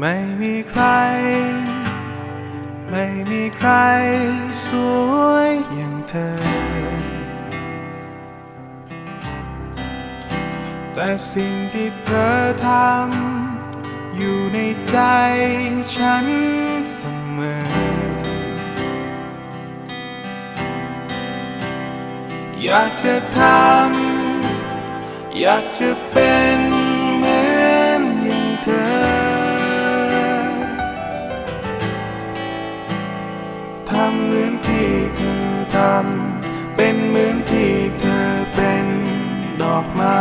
ไม่มีใคร ไม่มีใครสวยอย่างเธอ แต่สิ่งที่เธอทำอยู่ในใจฉันเสมอ อยากจะทำอยากจะเป็น อกไม้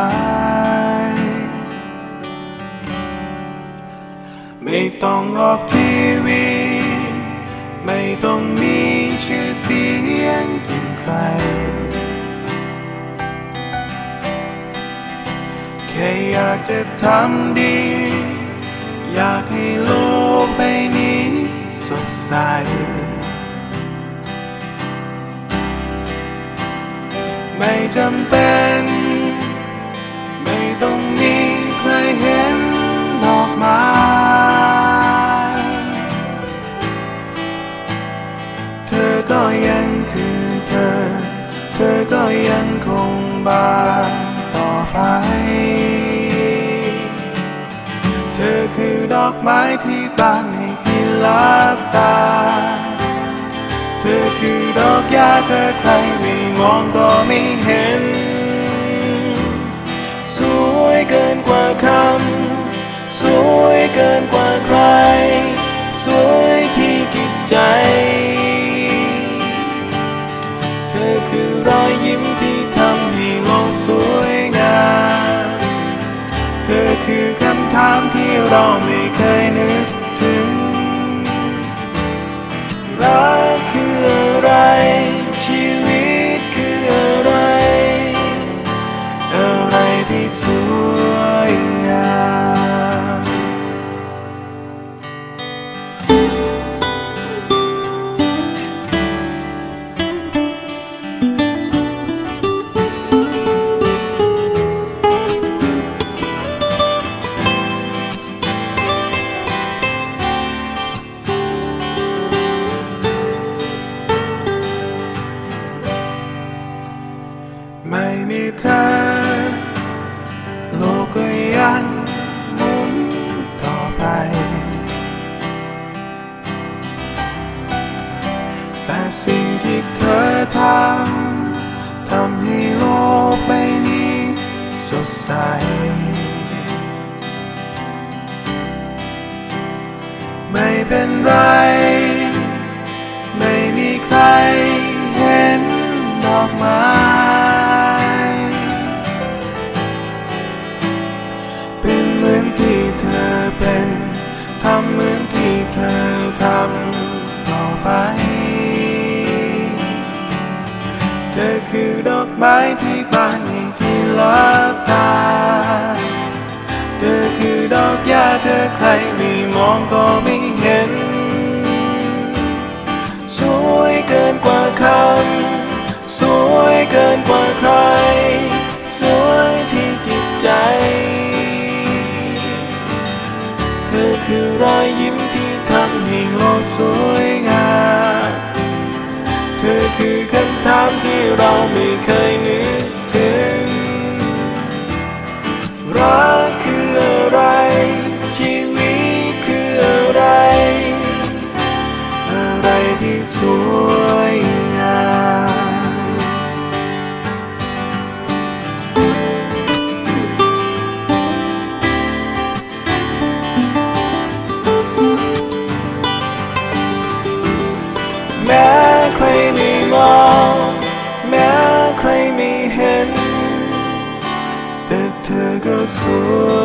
ไม่ต้องออกทีวี ไม่ต้องมีชื่อเสียงอย่างใคร แค่อยากจะทำดี อยากให้โลกใบนี้สดใสไม่จำเป็น ไม้ที่บานให้ที่ลับตา เธอคือดอกหญ้าเธอใครไม่มองก็ไม่เห็น สวยเกินกว่าคำ สวยเกินกว่าใคร สวยที่จิตใจ เธอคือรอยยิ้มที่ทำให้โลกสวยงาม เธอคือคำถามที่เราไม่ ที่ สิ่งที่เธอทำทำให้โลกใบนี้สดใส ไม่เป็นไร ไม่มีใครเห็นดอกไม้ ไม้ที่บานในที่ลับตา เธอคือดอกหญ้าเธอใครไม่มองก็ไม่เห็น สวยเกินกว่าคำ สวยเกินกว่าใคร สวยที่จิตใจ เธอคือรอยยิ้มที่ทำให้โลกสวยงาม เธอคือคำถามที่ ไม่เคยนึกถึง รักคืออะไร ชีวิตคืออะไร อะไรที่สว ใ